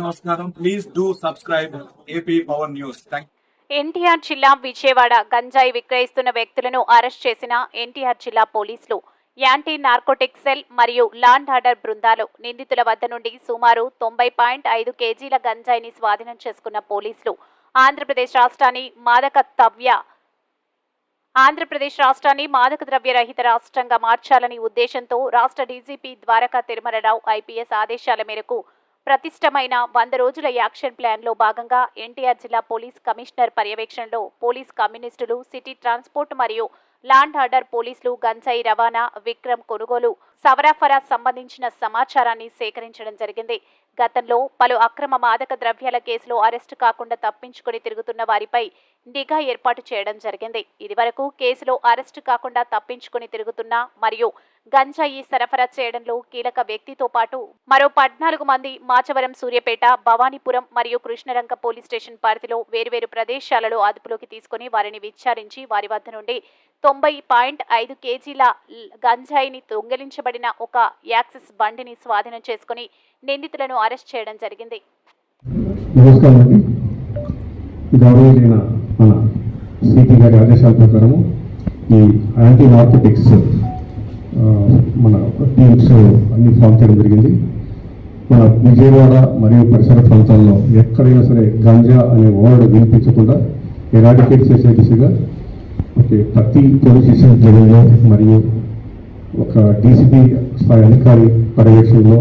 నమస్కారం. Please do subscribe AP power news NTR జిల్లా విజయవాడ గంజాయి విక్రయిస్తున్న వ్యక్తులను అరెస్ట్ చేసిన ఎన్టీఆర్ జిల్లా పోలీసులు. యాంటీ నార్కోటిక్ సెల్ మరియు లాండ్ ఆర్డర్ బృందాలు నిందితుల వద్ద నుండి సుమారు తొంభై పాయింట్ ఐదు కేజీల గంజాయిని స్వాధీనం చేసుకున్న పోలీసులు. ఆంధ్రప్రదేశ్ రాష్ట్రాన్ని మాదక తవ్య ఆంధ్రప్రదేశ్ రాష్ట్రాన్ని మాదక ద్రవ్య రహిత రాష్ట్రంగా మార్చాలని ఉద్దేశంతో రాష్ట్ర డీజీపీ ద్వారకా తిరుమలరావు ఐపీఎస్ ఆదేశాల మేరకు ప్రతిష్టమైన వంద రోజుల యాక్షన్ ప్లాన్లో భాగంగా ఎన్టీఆర్ జిల్లా పోలీస్ కమిషనర్ పర్యవేక్షణలో పోలీస్ కమ్యూనిస్టులు సిటీ ట్రాన్స్పోర్ట్ మరియు లాండ్ ఆర్డర్ పోలీసులు గంజాయి రవాణా విక్రమ్ కొనుగోలు సవరాఫరా సంబంధించిన సమాచారాన్ని సేకరించడం జరిగింది. గతంలో పలు అక్రమ మాదక ద్రవ్యాల కేసులో అరెస్టు కాకుండా తప్పించుకుని తిరుగుతున్న వారిపై నిఘా ఏర్పాటు చేయడం జరిగింది. ఇదివరకు కేసులో అరెస్టు కాకుండా తప్పించుకుని తిరుగుతున్న మరియు గంజాయి సరఫరా చేయడంలో కీలక వ్యక్తితో పాటు మరో పద్నాలుగు మంది మాచవరం సూర్యపేట భవానీపురం మరియు కృష్ణరంగ పోలీస్ స్టేషన్ పరిధిలో వేర్వేరు ప్రదేశాలలో అదుపులోకి తీసుకుని వారిని విచారించి వారి వద్ద నుండి తొంభై పాయింట్ ఐదు కేజీల గంజాయిని దొంగిలించబడిన ఒక యాక్సిస్ బండిని స్వాధీనం చేసుకుని నిందితులను అరెస్ట్ చేయడం జరిగింది. మన సిపి గారి ఆదేశాల ప్రకారము ఈ యాంటీ నార్కోటిక్స్ మన టీమ్స్ అన్ని ఫామ్ చేయడం జరిగింది. మన విజయవాడ మరియు పరిసర ప్రాంతాల్లో ఎక్కడైనా సరే గంజా అనే వర్డ్ వినిపించకుండా ఎరాడికేట్ చేసే దిశగా ఓకే ప్రతి పోలీస్ స్టేషన్ లెవెల్లో మరియు ఒక డీసీపీ స్థాయి అధికారి పర్యవేక్షణలో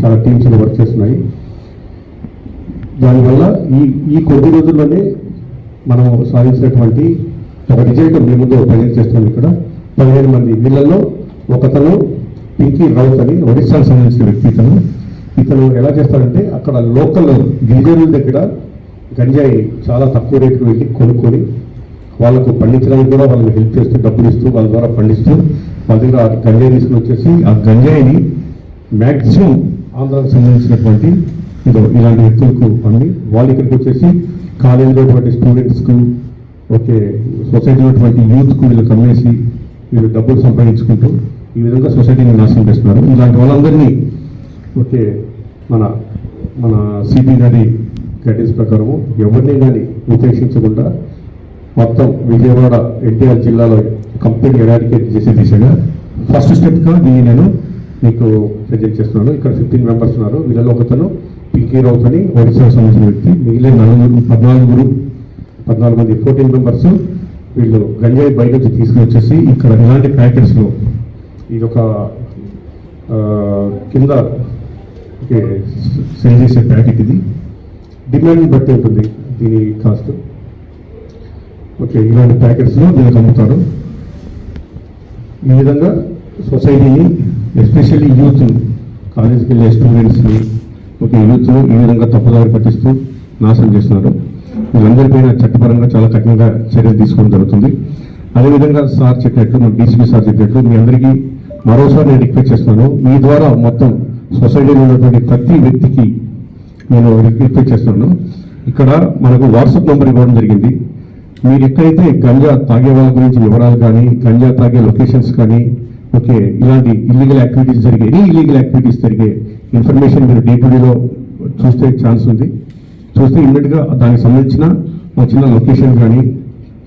చాలా టీమ్స్ వర్క్ చేస్తున్నాయి. దానివల్ల ఈ ఈ కొద్ది రోజుల్లోనే మనం సాధించినటువంటి ఒక రిజల్ట్ మీ ముందు ప్రజెంట్ చేస్తున్నాం ఇక్కడ. పదిహేను మంది వీళ్ళల్లో ఒకతను పింకీ రౌత్ అని ఒడిశాకు సంబంధించిన వ్యక్తి ఇతను. ఇతను ఎలా చేస్తాడంటే అక్కడ లోకల్ గిరిజనుల దగ్గర గంజాయి చాలా తక్కువ రేటుకు వెళ్ళి కొనుక్కొని వాళ్ళకు పండించడానికి కూడా వాళ్ళకి హెల్ప్ చేస్తూ డబ్బులు ఇస్తూ వాళ్ళ ద్వారా పండిస్తూ వాళ్ళ దగ్గర ఆ గంజాయి తీసుకుని వచ్చేసి ఆ గంజాయిని మ్యాక్సిమం ఆంధ్రాకు సంబంధించినటువంటి ఇదో ఇలాంటి వ్యక్తులకు పండి వాళ్ళు ఇక్కడికి వచ్చేసి కాలేజీలో ఉన్నటువంటి స్టూడెంట్స్కు ఓకే సొసైటీలో ఉన్నటువంటి యూత్కు వీళ్ళకి అమ్మేసి వీళ్ళు డబ్బులు సంపాదించుకుంటూ ఈ విధంగా సొసైటీని నాశనం చేస్తున్నారు. ఇలాంటి వాళ్ళందరినీ ఓకే మన మన సిపి గారి గైడెన్స్ ప్రకారము ఎవరిని కానీ ఉపేక్షించకుండా మొత్తం విజయవాడ ఎన్టీఆర్ జిల్లాలో కంప్లీట్ ఎరాడికేట్ చేసే దిశగా ఫస్ట్ స్టెప్గా దీన్ని నేను మీకు ప్రజెంట్ చేస్తున్నాను. ఇక్కడ ఫిఫ్టీన్ మెంబర్స్ ఉన్నారు. వీళ్ళలో ఒకతను పింకీ రౌత్ అని ఒడిశాకు సంబంధించిన వ్యక్తి. మిగిలిన నలుగురు పద్నాలుగురు పద్నాలుగు మంది ఫోర్టీన్ మెంబర్స్ వీళ్ళు గంజాయి బయట నుంచి తీసుకుని వచ్చేసి ఇక్కడ ఎలాంటి ప్యాకెట్స్లో ఇది ఒక కింద ఓకే చేసే ప్యాకెట్ ఇది. డిమాండ్ బట్టి ఉంటుంది దీని కాస్ట్. ఓకే ఇలాంటి ప్యాకెట్స్లో దీనికి అమ్ముతారు. ఈ విధంగా సొసైటీని ఎస్పెషల్లీ యూత్ కాలేజీకి వెళ్ళే స్టూడెంట్స్ని ఒక యూత్ ఈ విధంగా తప్పుదారి పట్టిస్తూ నాశనం చేస్తున్నారు. వీళ్ళందరిపైన చట్టపరంగా చాలా కఠినంగా చర్యలు తీసుకోవడం జరుగుతుంది. అదేవిధంగా సార్ చెప్పినట్లు మన డీసీపీ సార్ చెప్పినట్లు మీ అందరికీ మరోసారి నేను రిక్వెస్ట్ చేస్తున్నాను మీ ద్వారా మొత్తం సొసైటీలో ఉన్నటువంటి ప్రతి వ్యక్తికి నేను రిక్వెస్ట్ చేస్తున్నాను. ఇక్కడ మనకు వాట్సాప్ నెంబర్ ఇవ్వడం జరిగింది. మీరు ఎక్కడైతే గంజా తాగే వాళ్ళ గురించి వివరాలు కానీ గంజా తాగే లొకేషన్స్ కానీ ఓకే ఇలాంటి ఇల్లీగల్ యాక్టివిటీస్ జరిగే ఎనీ ఇల్లీగల్ యాక్టివిటీస్ జరిగే ఇన్ఫర్మేషన్ మీరు డీపీడీలో చూస్తే ఛాన్స్ ఉంది. చూస్తే ఇమ్మీడియట్గా దానికి సంబంధించిన ఒక చిన్న లొకేషన్ కానీ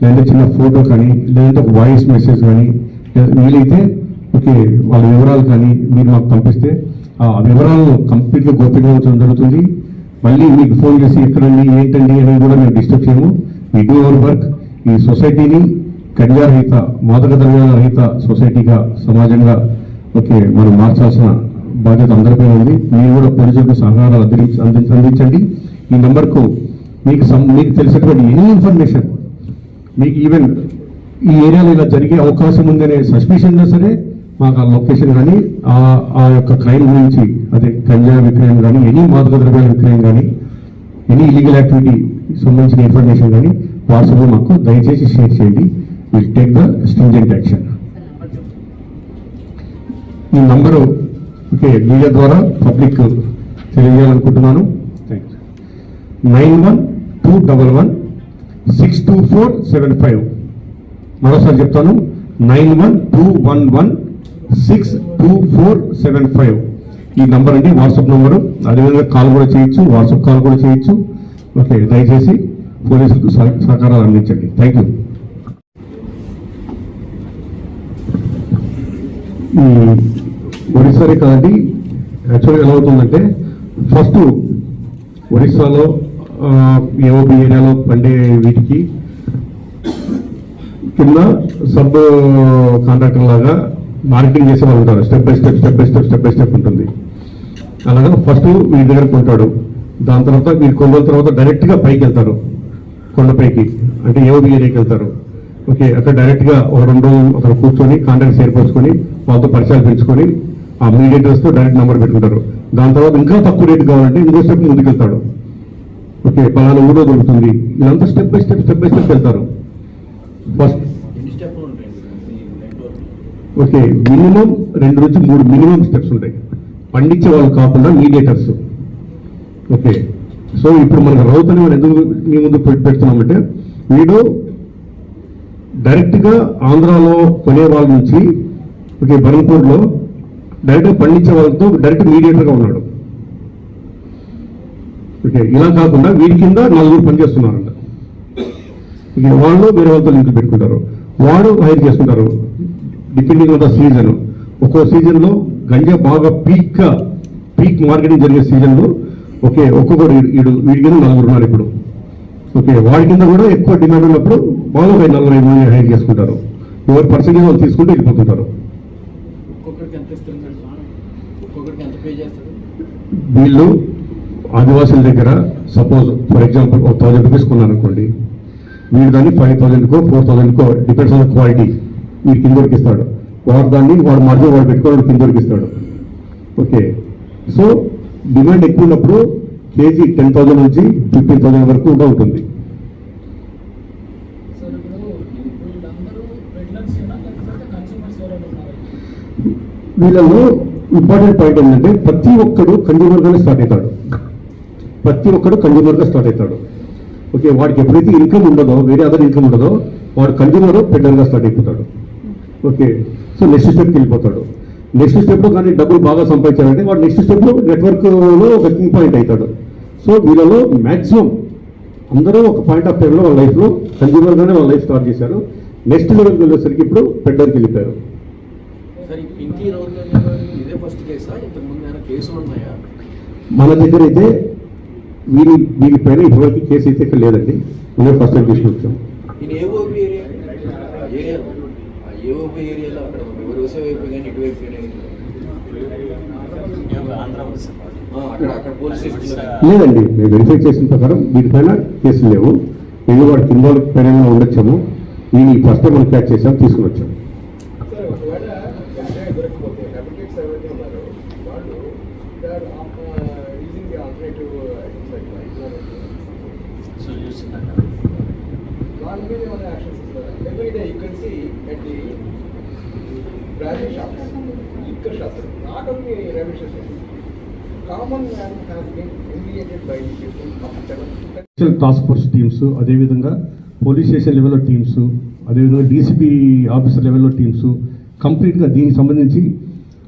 లేదంటే చిన్న ఫోటో కానీ లేదంటే ఒక వాయిస్ మెసేజ్ కానీ వీలైతే ఓకే వాళ్ళ వివరాలు కానీ మీరు మాకు పంపిస్తే ఆ వివరాలను కంప్లీట్గా గోప్యంగా ఉంచడం జరుగుతుంది. మళ్ళీ మీకు ఫోన్ చేసి ఎక్కడండి ఏంటండి అనేది కూడా మేము డిస్టర్బ్ చేయము. వీ డూ అవర్ వర్క్ ఈ సొసైటీని గంజా రహిత మాదక ద్రవ్యాల రహిత సొసైటీగా సమాజంగా ఓకే మనం మార్చాల్సిన బాధ్యత అందరిపై ఉంది. మీరు కూడా పోలీసులకు సహకారాలు అందించి అందించండి. ఈ నెంబర్కు మీకు మీకు తెలిసినటువంటి ఎనీ ఇన్ఫర్మేషన్ మీకు ఈవెన్ ఈ ఏరియాలో ఇలా జరిగే అవకాశం ఉందనే సస్పిషన్ సరే మాకు ఆ లొకేషన్ కానీ ఆ ఆ యొక్క క్రైమ్ గురించి అదే గంజా విక్రయం కానీ ఎనీ మాదక ద్రవ్యాల విక్రయం కానీ ఎనీ ఇలీగల్ యాక్టివిటీ సంబంధించిన ఇన్ఫర్మేషన్ కానీ వాట్సాప్లో మాకు దయచేసి షేర్ చేయండి. Will take the stringent action ఈ నంబరు ఓకే మీడియా ద్వారా public తెలియజేయాలనుకుంటున్నాను. Nine one two double one six two four seven five. మరోసారి చెప్తాను. Nine one two one one six two four seven five ఈ నంబర్ అండి WhatsApp number అదేవిధంగా call కూడా చేయొచ్చు WhatsApp call కూడా చేయొచ్చు. ఓకే దయచేసి పోలీసులకు సహకారాలు అందించండి. థ్యాంక్ యూ ఈ ఒడిస్సానే కాదండి యాక్చువల్గా ఎలా అవుతుందంటే ఫస్ట్ ఒడిస్సాలో ఏఓబి ఏరియాలో పండే వీటికి కింద సబ్ కాంట్రాక్టర్ లాగా మార్కెటింగ్ చేసే వాళ్ళు ఉంటారు. Step by step step by step step by step ఉంటుంది. అలాగా ఫస్ట్ వీడి దగ్గర కొంటాడు. దాని తర్వాత వీడు కొన్ని రోజుల తర్వాత డైరెక్ట్గా పైకి వెళ్తారు. కొండపైకి. అంటే ఏఓబి ఏరియాకి వెళ్తారు. ఓకే అక్కడ డైరెక్ట్గా ఒక రెండు రోజులు అక్కడ కూర్చొని కాంటాక్ట్స్ ఏర్పరచుకొని వాళ్ళతో పరిచయాలు పెంచుకొని ఆ మీడియేటర్స్తో డైరెక్ట్ నెంబర్ పెట్టుకుంటారు. దాని తర్వాత ఇంకా తక్కువ రేటు కావాలంటే ఇంకో స్టెప్ ముందుకెళ్తాడు ఓకే పలానా ఊళ్ళో దొరుకుతుంది. ఇదంతా step by step step by step వెళ్తారు. ఫస్ట్ ఎన్ని స్టెప్లు ఉంటాయండి ఈ నెట్వర్క్ ఓకే మినిమం రెండు నుంచి మూడు మినిమం స్టెప్స్ ఉంటాయి. పండించే వాళ్ళు కాకుండా మీడియేటర్స్ ఓకే సో ఇప్పుడు మనకు రౌతని మనం ఎందుకు మీ ముందు పెడుతున్నామంటే వీడు డైరెక్ట్గా ఆంధ్రాలో కొనే వాళ్ళ నుంచి ఓకే బరంపూర్లో డైరెక్ట్గా పండించే వాళ్ళతో డైరెక్ట్ మీడియేటర్గా ఉన్నాడు. ఓకే ఇలా కాకుండా వీడి కింద నలుగురు పనిచేస్తున్నారంట. ఇక వాళ్ళు వేరే వాళ్ళతో లింక్ పెట్టుకుంటారు. వాడు హైర్ చేసుకుంటారు డిపెండింగ్ ఆన్ ద సీజన్ ఒక్కో సీజన్లో గంజా బాగా పీక్గా పీక్ మార్కెటింగ్ జరిగే సీజన్లో ఓకే ఒక్కొక్కడు ఈడు- ఈడు వీడి కింద నలుగురు ఉన్నారు ఇప్పుడు. ఓకే వాడి కింద కూడా ఎక్కువ డిమాండ్ ఉన్నప్పుడు వాళ్ళు ఒక నలుగురు ఐదు మంది హైర్ చేసుకుంటారు. ఎవరి పర్సెంటేజ్ వాళ్ళు తీసుకుంటూ వెళ్ళిపోతుంటారు. వీళ్ళు ఆదివాసుల దగ్గర సపోజ్ ఫర్ ఎగ్జాంపుల్ ఒక థౌజండ్ రూపీస్ కొన్నారు అనుకోండి వీడు దాన్ని ఫైవ్ థౌజండ్కో ఫోర్ థౌజండ్కో డిపెండ్స్ ఆన్ క్వాలిటీ వీడు కిందకి ఇస్తాడు. వాడు దాన్ని వాడు మధ్య వాడు పెట్టుకొని వాడు కిందకి ఇస్తాడు. ఓకే. సో డిమాండ్ ఎక్కువ ఉన్నప్పుడు కేజీ టెన్ థౌజండ్ నుంచి ఫిఫ్టీన్ థౌజండ్ వరకు కూడా ఉంటుంది. వీళ్ళలో ఇంపార్టెంట్ పాయింట్ ఏంటంటే ప్రతి ఒక్కడు కన్జ్యూమర్గానే స్టార్ట్ అవుతాడు. ప్రతి ఒక్కడు కన్జ్యూమర్గా స్టార్ట్ అవుతాడు. ఓకే వాడికి ఎప్పుడైతే ఇన్కమ్ ఉండదో వేరే అదర్ ఇన్కమ్ ఉండదో వాడు కన్జ్యూమర్ పెద్దగా స్టార్ట్ అయిపోతాడు. ఓకే. సో నెక్స్ట్ స్టెప్కి వెళ్ళిపోతాడు. నెక్స్ట్ స్టెప్లో కానీ డబ్బులు బాగా సంపాదించాలంటే వాడు నెక్స్ట్ స్టెప్లో నెట్వర్క్లో ఒక కింగ్ పాయింట్ అవుతాడు. సో వీళ్ళలో మ్యాక్సిమం అందరూ ఒక పాయింట్ ఆఫ్ టైంలో వాళ్ళ లైఫ్లో కన్జ్యూమర్గానే వాళ్ళ లైఫ్ స్టార్ట్ చేశారు. నెక్స్ట్ లెవెల్కి వెళ్ళేసరికి ఇప్పుడు పెద్దకి వెళ్ళిపోయారు. మన దగ్గర అయితే వీరి వీరిపైన ఇప్పటివరకు కేసు అయితే ఇక్కడ లేదండి. మేము ఫస్ట్ టైం తీసుకొచ్చాం ఈయన ఏఓబి ఏరియా ఏరియా ఆ ఏఓబి ఏరియాలో అక్కడ వ్యవసాయ వైపు కానీ ఇటువైపు కానీ ఆ, అక్కడ అక్కడ పోలీస్ స్టేషన్ లేదండి మేము వెరిఫై చేసిన ప్రకారం వీటిపైన కేసులు లేవు. మేము వాడు కింద పైన ఉండొచ్చాము నేను ఈ ఫస్ట్ మనం క్యాచ్ చేసాం తీసుకుని వచ్చాము sir shops liquor shops not only task force teams అదేవిధంగా పోలీస్ స్టేషన్ లెవెల్లో టీమ్స్ అదేవిధంగా డీసీపీ ఆఫీసర్ లెవెల్లో టీమ్స్ కంప్లీట్గా దీనికి సంబంధించి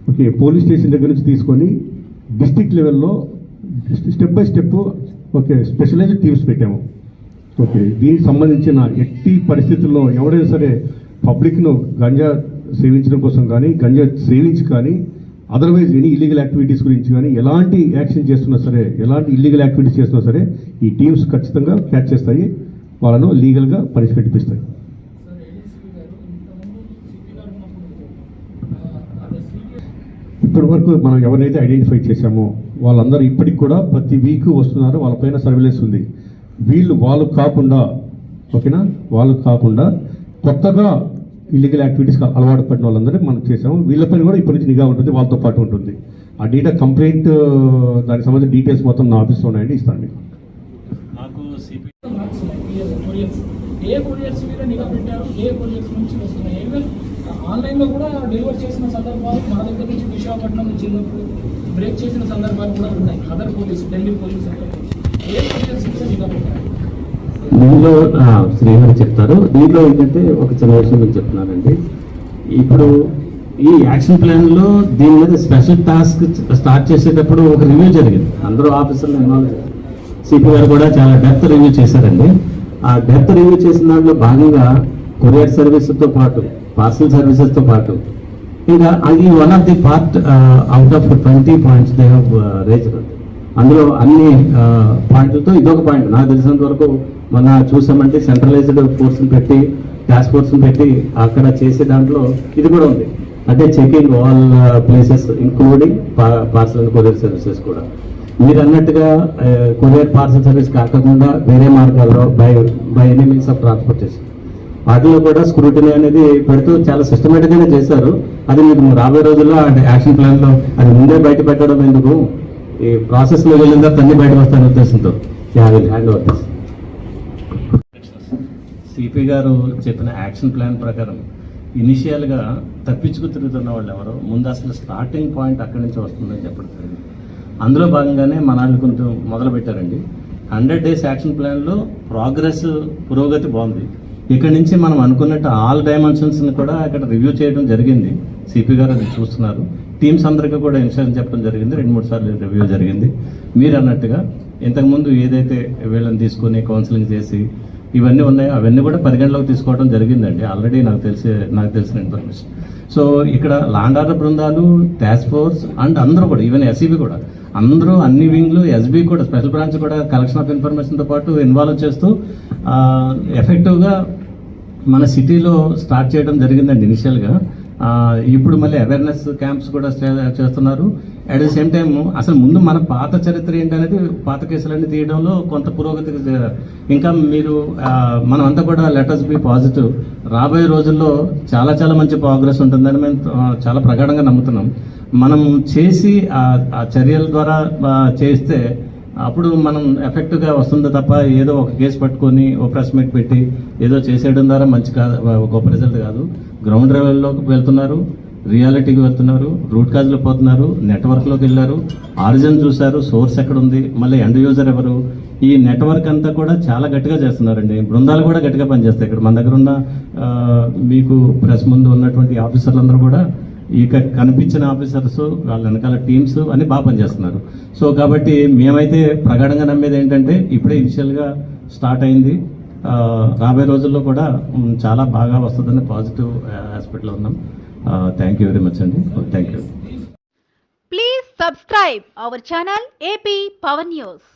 ఓకే పోలీస్ స్టేషన్ దగ్గర నుంచి తీసుకొని డిస్టిక్ లెవెల్లో step by step okay specialized teams పెట్టాము. ఓకే దీనికి సంబంధించిన ఎట్టి పరిస్థితుల్లో ఎవరైనా సరే పబ్లిక్ను గంజా సేవించడం కోసం కానీ గంజా సేవించి కానీ అదర్వైజ్ ఎనీ ఇల్లీగల్ యాక్టివిటీస్ గురించి కానీ ఎలాంటి యాక్షన్ చేస్తున్నా సరే ఎలాంటి ఇల్లీగల్ యాక్టివిటీస్ చేస్తున్నా సరే ఈ టీమ్స్ ఖచ్చితంగా క్యాచ్ చేస్తాయి. వాళ్ళను లీగల్గా పనిష్మెంట్ ఇప్పిస్తాయి. ఇప్పటి వరకు మనం ఎవరైతే ఐడెంటిఫై చేశామో వాళ్ళందరూ ఇప్పటికి కూడా ప్రతి వీక్ వస్తున్నారు. వాళ్ళపైన సర్వేలెన్స్ ఉంది. వీళ్ళు వాళ్ళు కాకుండా ఓకేనా? వాళ్ళు కాకుండా కొత్తగా ఇల్లీగల్ యాక్టివిటీస్ అలవాటు పడిన వాళ్ళందరినీ మనం చేసాము వీళ్ళపైన కూడా ఇప్పటి నుంచి నిఘా ఉంటుంది వాళ్ళతో పాటు ఉంటుంది. ఆ డేటా కంప్లైంట్ దానికి సంబంధించిన డీటెయిల్స్ మొత్తం నా ఆఫీస్లో ఉన్నాయండి ఇస్తాను మీకు. కొరియర్స్ ఏ కొరియర్స్ మీద నిఘా పెట్టారు ఏ కొరియర్స్ నుంచి వస్తున్నాయి? ఈవెన్ ఆన్లైన్లో కూడా డెలివర్ చేసిన సందర్భాలు మన దగ్గర నుంచి విశాఖపట్నం నుంచి వెళ్ళినప్పుడు బ్రేక్ చేసిన సందర్భాలు కూడా ఉన్నాయి. అదర్ పోలీస్ ఢిల్లీ పోలీస్ ఏ కొరియర్స్ మీద నిఘా పెట్టారు? దీనిలో శ్రీహరి చెప్తారు. దీనిలో ఏంటంటే ఒక చిన్న విషయం మీకు చెప్తున్నానండి. ఇప్పుడు ఈ యాక్షన్ ప్లాన్లో దీని మీద స్పెషల్ టాస్క్ స్టార్ట్ చేసేటప్పుడు ఒక రివ్యూ జరిగింది. అందరూ ఆఫీసర్లు ఇన్వాల్వ్ సిపి గారు కూడా చాలా డెప్త్ రివ్యూ చేశారండి. ఆ డెప్త్ రివ్యూ చేసిన దాంట్లో భాగంగా కొరియర్ సర్వీసెస్తో పాటు పార్సల్ సర్వీసెస్తో పాటు ఇంకా అది one of the part out of twenty points they have raised అందులో అన్ని పాయింట్లతో ఇదొక పాయింట్. నాకు తెలిసినంత వరకు మొన్న చూసామంటే సెంట్రలైజ్డ్ ఫోర్స్ని పెట్టి టాస్క్ ఫోర్స్ని పెట్టి అక్కడ చేసే దాంట్లో ఇది కూడా ఉంది. అంటే checking all places including parcel and courier services కూడా. మీరు అన్నట్టుగా కొరియర్ పార్సల్ సర్వీస్ కాకుండా వేరే మార్గాల్లో by by any means of transportation వాటిలో కూడా స్క్రూటినీ అనేది పెడుతూ చాలా సిస్టమేటిక్గానే చేశారు. అది మీకు రాబోయే రోజుల్లో అంటే యాక్షన్ ప్లాన్లో అది ముందే బయట పెట్టడం ఎందుకు? ఈ ప్రాసెస్లో వెళ్ళిన తర్వాత అన్ని బయటకు వస్తాయనే ఉద్దేశంతో. హ్యాండ్ ఓవర్ దిస్ సిపి గారు చెప్పిన యాక్షన్ ప్లాన్ ప్రకారం ఇనిషియల్గా తప్పించుకు తిరుగుతున్న వాళ్ళు ఎవరో ముందు అసలు స్టార్టింగ్ పాయింట్ అక్కడి నుంచి వస్తుందని చెప్పడం జరిగింది. అందులో భాగంగానే మన వాళ్ళు కొంచెం మొదలు పెట్టారండి హండ్రెడ్ డేస్ యాక్షన్ ప్లాన్లో ప్రోగ్రెస్ పురోగతి బాగుంది. ఇక్కడ నుంచి మనం అనుకున్నట్టు ఆల్ డైమెన్షన్స్ని కూడా ఇక్కడ రివ్యూ చేయడం జరిగింది. సిపి గారు అది చూస్తున్నారు. టీమ్స్ అందరికీ కూడా ఇన్సూరెన్స్ చెప్పడం జరిగింది. రెండు మూడు సార్లు రివ్యూ జరిగింది. మీరు అన్నట్టుగా ఇంతకుముందు ఏదైతే వీళ్ళని తీసుకొని కౌన్సిలింగ్ చేసి ఇవన్నీ ఉన్నాయో అవన్నీ కూడా పరిగణలోకి తీసుకోవడం జరిగిందండి. ఆల్రెడీ నాకు తెలిసే నాకు తెలిసిన ఇన్ఫర్మేషన్ సో ఇక్కడ లాండార్ బృందాలు టాస్క్ ఫోర్స్ అండ్ అందరూ కూడా ఈవెన్ ఎస్ఈబి కూడా అందరూ అన్ని వింగ్లు ఎస్బీ కూడా స్పెషల్ బ్రాంచ్ కూడా కలెక్షన్ ఆఫ్ ఇన్ఫర్మేషన్తో పాటు ఇన్వాల్వ్ చేస్తూ ఎఫెక్టివ్గా మన సిటీలో స్టార్ట్ చేయడం జరిగిందండి ఇనిషియల్గా ఇప్పుడు మళ్ళీ అవేర్నెస్ క్యాంప్స్ కూడా చేస్తున్నారు. అట్ ద సేమ్ టైం అసలు ముందు మన పాత చరిత్ర ఏంటనేది పాత కేసులన్నీ తీయడంలో కొంత పురోగతి ఇంకా మీరు మనమంతా కూడా లెటర్స్ బి పాజిటివ్ రాబోయే రోజుల్లో చాలా చాలా మంచి ప్రోగ్రెస్ ఉంటుందని మేము చాలా ప్రగాఢంగా నమ్ముతున్నాం. మనం చేసి ఆ చర్యల ద్వారా చేస్తే అప్పుడు మనం ఎఫెక్ట్గా వస్తుంది తప్ప ఏదో ఒక కేసు పట్టుకొని ఓ ప్రెస్ మీట్ పెట్టి ఏదో చేసేయడం ద్వారా మంచి కాదు గొప్ప రిజల్ట్ కాదు. గ్రౌండ్ లెవెల్లోకి వెళ్తున్నారు రియాలిటీకి వెళ్తున్నారు రూట్ కాజ్లో పోతున్నారు నెట్వర్క్లోకి వెళ్ళారు. ఆరిజిన్ చూశారు సోర్స్ ఎక్కడ ఉంది మళ్ళీ ఎండ్ యూజర్ ఎవరు? ఈ నెట్వర్క్ అంతా కూడా చాలా గట్టిగా చేస్తున్నారండి. బృందాలు కూడా గట్టిగా పనిచేస్తాయి. ఇక్కడ మన దగ్గర ఉన్న మీకు ప్రెస్ ముందు ఉన్నటువంటి ఆఫీసర్లందరూ కూడా ఇక కనిపించిన ఆఫీసర్స్ వాళ్ళ వెనకాల టీమ్స్ అన్ని బాగా పనిచేస్తున్నారు. సో కాబట్టి మేమైతే ప్రగాఢంగా నమ్మేది ఏంటంటే ఇప్పుడే ఇనిషియల్గా స్టార్ట్ అయింది. రాబోయే రోజుల్లో కూడా చాలా బాగా వస్తుందని పాజిటివ్ ఆస్పెక్ట్లో ఉన్నాం. థ్యాంక్ యూ వెరీ మచ్ అండి. Thank you please subscribe our channel AP Pawan news